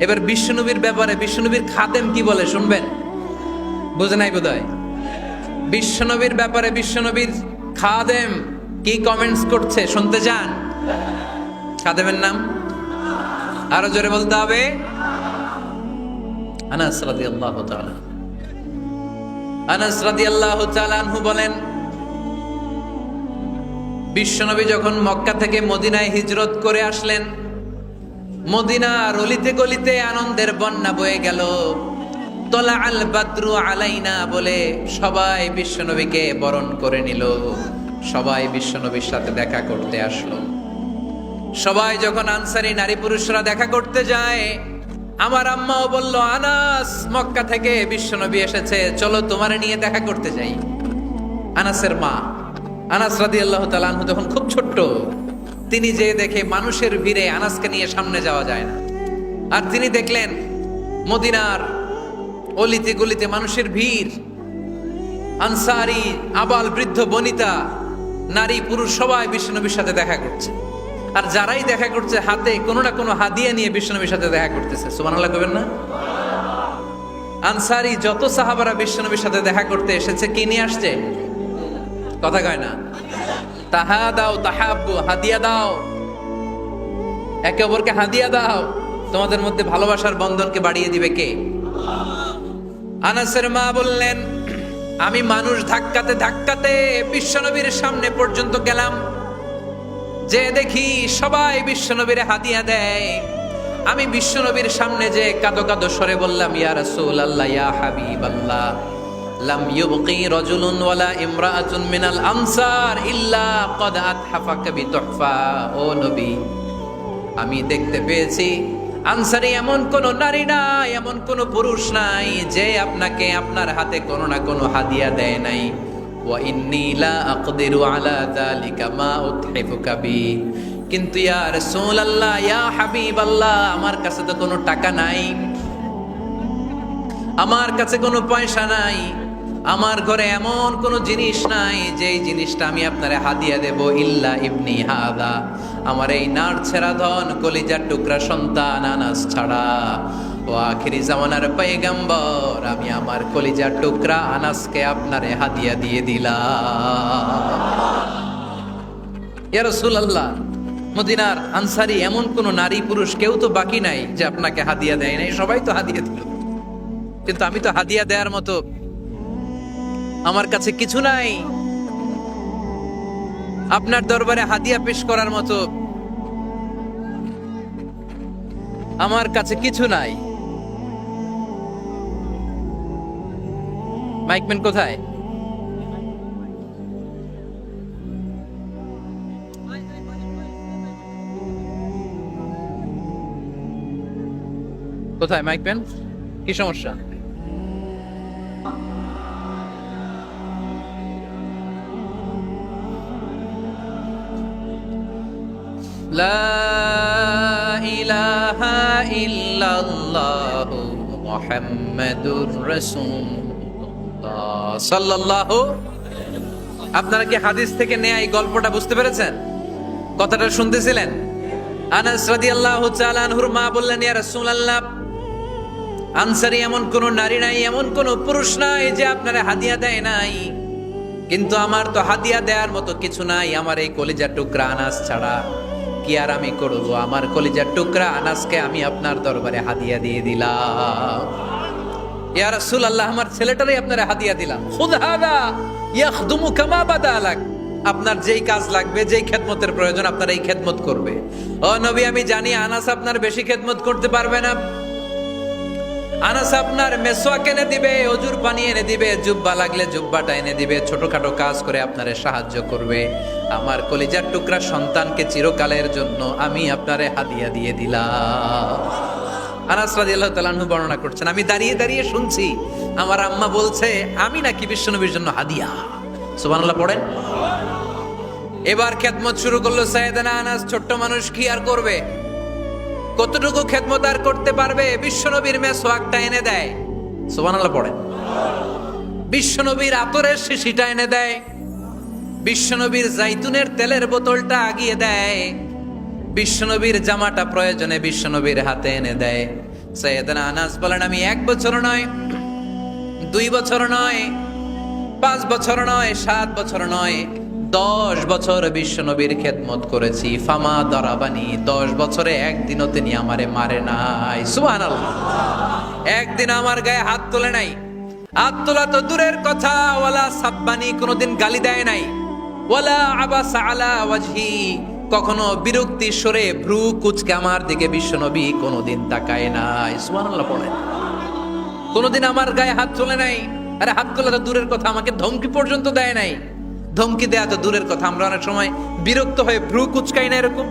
এবার বিশ্বনবীর ব্যাপারে, বিশ্বনবীর খাদেম কি বলে শুনবেন? বুঝে নাই বোধ হয় বিশ্বনবীর ব্যাপারে বিশ্বনবীর খাদেম কি কমেন্টস করছে শুনতে চান? খাদেমের নাম? আরও জোরে বলতে হবে। আনাস রাদিয়াল্লাহু তাআলা। আনাস রাদিয়াল্লাহু তাআলা আনহু বলেন, বিশ্বনবী যখন মক্কা থেকে মদিনায় হিজরত করে আসলেন মদিনার অলিতে গলিতে আনন্দের বন্যা বয়ে গেল। তলা আল বাদ্রু আলাইনা বলে সবাই বিশ্বনবীকে বরণ করে নিল। সবাই বিশ্বনবীর সাথে দেখা করতে আসলো। সবাই যখন আনসারি নারী পুরুষরা দেখা করতে যায়, আমার আম্মাও বলল, আনাস, মক্কা থেকে বিশ্বনবী এসেছে, চলো তোমারে নিয়ে দেখা করতে যাই। আনাসের মা, আনাস রাদি আল্লাহ তালু তখন খুব ছোট্ট তিনি যে দেখে মানুষের ভিড়ে আনাসকে নিয়ে সামনে যাওয়া যায় না। আর তিনি দেখলেন মদিনার অলিতে গলিতে মানুষের ভিড়। আনসারি, আবাল, বৃদ্ধ, বনিতা, নারী, পুরুষ, সবাই বিশ্বনবীর সাথে দেখা করছে। আর যারাই দেখা করছে হাতে, কোনো না কোনো হাদিয়া নিয়ে বিশ্বনবীর সাথে দেখা করতেছে। সুবহানাল্লাহ কবেন না? আনসারি, যত সাহাবারা বিশ্বনবীর সাথে দেখা করতে এসেছে, কি নিয়ে আসছে? কথা কয় না। তাহা দাও তাহাব্বু, হাদিয়া দাও। একে অপরকে হাদিয়া দাও। তোমাদের মধ্যে ভালোবাসার বন্ধনকে বাড়িয়ে দিবে কে? আনাসের মা বললেন, আমি মানুষ ধাক্কাতে ধাক্কাতে বিশ্বনবীর সামনে পর্যন্ত গেলাম। যে দেখি সবাই বিশ্বনবীর হাদিয়া দেয়। আমি বিশ্বনবীর সামনে যে কাদো কাদো সরে বললাম, ইয়া রাসূল আল্লাহ ইয়া হাবিব আল্লাহ লাম ইউবকি রাজুলুন ওয়ালা ইমরাআতুন মিনাল আনসার ইল্লা ক্বাদ আতহাফাকা বিতুহফা। ও নবী, আমি দেখতে পেয়েছি, আনসারি এমন কোন নারী নাই, এমন কোন পুরুষ নাই, যে আপনাকে আপনার হাতে কোনো না কোনো হাদিয়া দেয় নাই। ইন্নী লা আকদিরু আলা যালিকা মা উতহিফুকা বি। কিন্তু ইয়া রাসূলুল্লাহ, ইয়া হাবিবাল্লাহ, আমার কাছে তো কোনো টাকা নাই, আমার কাছে কোনো পয়সা নাই। আমার ঘরে এমন কোনো জিনিস নাই, যেই জিনিসটা আমি আপনারে হাদিয়া দেব, ইল্লা ইবনি হাদা। আমার এই নার ছেড়া ধন, কলিজার টুকরা সন্তান আনাস ছাড়া। ও আখিরি জামানার পয়গম্বর, আমি আমার কলিজার টুকরা আনাসকে আপনারে হাদিয়া দিয়ে দিলাম। ইয়া রাসূলুল্লাহ, মদিনার আনসারি এমন কোন নারী পুরুষ কেউ তো বাকি নাই যে আপনাকে হাদিয়া দেয় নাই, সবাই তো হাদিয়া দিল। কিন্তু আমি তো হাদিয়া দেওয়ার মতো আমার কাছে কিছু নাই। আপনার দরবারে হাদিয়া পেশ করার মতো আমার কাছে কিছু নাই। মাইকম্যান কোথায়? কোথায় মাইকম্যান কি সমস্যা? আপনারা কি হাদিস থেকে নেয়া এই গল্পটা বুঝতে পেরেছেন? কথাটা শুনতেছিলেন? আনাস আনহুর মা বললেন আনসারি এমন নারী নাই, এমন পুরুষ যে আপনারা হাদিয়া দেয় নাই। কিন্তু আমার তো হাদিয়া দেওয়ার মতো কিছু নাই, আমার এই কলিজা টুকরা আনাস ছাড়া। কি আর আমি করব, আমার কলিজার টুকরা আনাসকে আমি আপনার দরবারে হাদিয়া দিয়ে দিলাম। ইয়া রাসূলুল্লাহ, আমার ছেলেটারই হাদিয়া দিলাম। খুদ হাদা ইয়াখদুমু কামা বাদা আলাক আপনার যেই কাজ লাগবে, যেই খেদমতের প্রয়োজন, আপনার এই খেদমত করবে। নবী, আমি জানি আনাস আপনার বেশি খেদমত করতে পারবে না। আনাস আপনার মেসোয়াক এনে দিবে, অজুর পানি এনে দিবে, জুব্বা লাগলে জুব্বাটা এনে দিবে, ছোটখাটো কাজ করে আপনারে সাহায্য করবে। আমার কলিজার টুকরা সন্তানকে চিরকালের জন্য আমি আপনারে হাদিয়া দিয়ে দিলাম। আনাস রাদিয়াল্লাহু তাআলা আনহু বর্ণনা করছেন, আমি দাঁড়িয়ে দাঁড়িয়ে শুনছি, আমার আম্মা বলছে, আমি নাকি বিশ্বনবীর জন্য হাদিয়া। সুবহানাল্লাহ, পড়েন। এবার খেদমত শুরু করল সাইয়েদানা আনাস, ছোট্ট মানুষ কি আর করবে? কতটুকু খেদমত আর করতে পারবে? বিশ্বনবীর মেসোয়াকটা এনে দেয়। সুবহানাল্লাহ, পড়েন। বিশ্বনবীর আতরের শিশিটা এনে দেয়। বিশ্বনবীর জাইতুনের তেলের বোতলটা আগিয়ে দেয়। বিশ্বনবীর জামাটা প্রয়োজনে বিশ্বনবীর হাতে এনে দেয়। সৈয়দনা আনাস বলেন, আমি এক বছর নয়, দুই বছর নয়, পাঁচ বছর নয়, সাত বছর নয়, দশ বছর বিশ্ব নবীর খেদমত করেছি। ফামা দরাবানি, দশ বছরে একদিনও তিনি আমারে মারে নাই। সুহান একদিন আমার গায়ে হাত তোলে নাই। হাত তোলা তো দূরের কথা, ওয়ালা সাব্বানি কোনোদিন গালি দেয় নাই। ওয়ালা আবাসা আলা ওয়াজহি। কখনো বিরক্তি সরে ভ্রু কুচকে আমার দিকে বিশ্বনবী কোনোদিন তাকায় নাই। সুবহানাল্লাহ পড়েন কোনোদিন আমার গায়ে হাত চলে নাই। আরে হাত তোলা তো দূরের কথা, আমাকে ধমকি পর্যন্ত দেয় নাই। ধমকি দেয়া তো দূরের কথা, আমরা অনেক সময় বিরক্ত হয়ে ভ্রু কুচকাই না এরকম।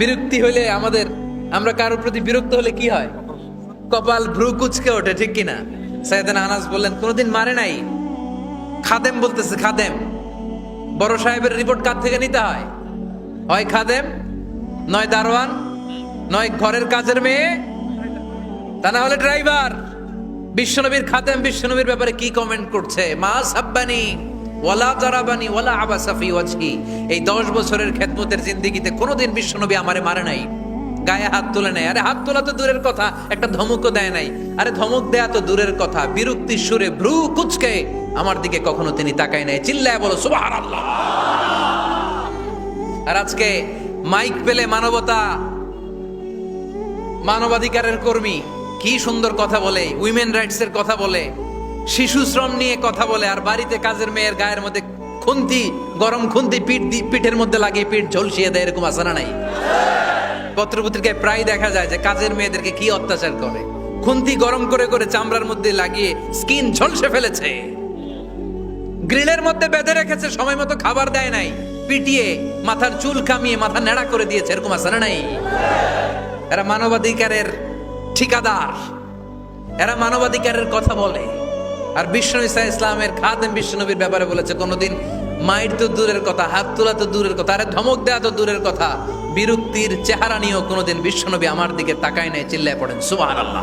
বিরক্তি হলে আমাদের, আমরা কারোর প্রতি বিরক্ত হলে কি হয়? কপাল ভ্রু কুচকে ওঠে, ঠিক কিনা? সাইদান আনাস বললেন, কোনোদিন মারে নাই? খাদেম বলতেছে, খাদেম। বড় সাহেবের রিপোর্ট কার থেকে নিতে হয়? হয় খাদেম? নয় দারোয়ান? নয় ঘরের কাজের মেয়ে? তা না হলে ড্রাইভার বিশ্বনবীর খাদেম বিশ্বনবীর ব্যাপারে কি কমেন্ট করছে? মা সাব্বানি, ওয়ালা জারাবানি, ওয়ালা আবাসাফি ওয়াজহি। এই দশ বছরের খেদমতের জিন্দিগিতে কোনোদিন বিশ্বনবী আমারে মারে নাই। গায়ে হাত তুলে নেয় আরে হাত তোলা তো দূরের কথা, একটা ধমকও দেয় নাই। আরে ধমক দেয়া তো দূরের কথা। বিরক্তির সুরে ভ্রু কুচকে আমার দিকে কখনো তিনি তাকায় নাই। চিল্লায় বলো, সুবহানাল্লাহ। আর আজকে মাইক পেলে মানবতা, মানবাধিকারের কর্মী কি সুন্দর কথা বলে, উইমেন রাইটস এর কথা বলে, শিশু শ্রম নিয়ে কথা বলে, আর বাড়িতে কাজের মেয়ের গায়ের মধ্যে খুন্তি, গরম খুন্তি, পিঠ পিঠের মধ্যে লাগিয়ে পিঠ ঝলসিয়ে দেয়, এরকম আসানা নাই। পত্রপত্রিকায় প্রায় দেখা যায় যে কাজের মেয়েদেরকে কি অত্যাচার করে। খুন্তি গরম করে করে চামড়ার মধ্যে লাগিয়ে স্কিন ঝলসে ফেলেছে। গ্রিলের মধ্যে বেঁধে রেখেছে, সময় মতো খাবার দেয় নাই। পিটিয়ে মাথার চুল কামিয়ে মাথা নেড়া করে দিয়েছে, এরকম আসানা নাই? এরা মানবাধিকারের ঠিকাদার। এরা মানবাধিকারের কথা বলে। আর বিষ্ণু ইসা ইসলামের খাদেম বিষ্ণুনবীর ব্যাপারে বলেছে, কোনোদিন মায়ের তো দূরের কথা, হাত তোলা তো দূরের কথা, আরে ধমক দেয়া তো দূরের কথা। বিরক্তির চেহারা নিয়েও কোনোদিন বিশ্বনবী আমার দিকে তাকায় নাই, চিল্লায় পড়েন। সুবাহ আল্লাহ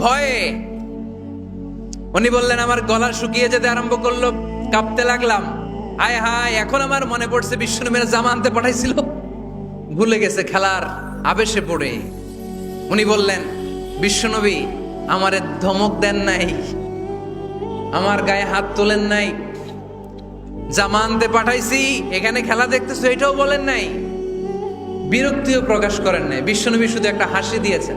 ভয়ে। উনি বললেন, আমার গলা শুকিয়ে যেতে আরম্ভ করল, কাঁপতে লাগলাম। হায় হায়, এখন আমার মনে পড়ছে বিশ্বনবীর জামা আনতে পাঠাইছিল। ভুলে গেছে খেলার আবেশে পড়ে। উনি বললেন, বিশ্বনবী, আমারে ধমক দেন নাই। আমার গায়ে হাত তোলেন নাই। জামা আনতে পাঠাইছি, এখানে খেলা দেখতেছো, এটাও বলেন নাই। বিরক্তিও প্রকাশ করেন নাই। বিশ্বনবী শুধু একটা হাসি দিয়েছেন।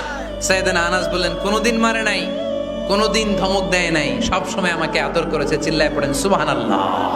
সৈয়দনা আনাস বললেন, কোনোদিন মারে নাই, কোনোদিন ধমক দেয় নাই, সবসময় আমাকে আদর করেছে, চিল্লায় পড়েন, সুবহানাল্লাহ।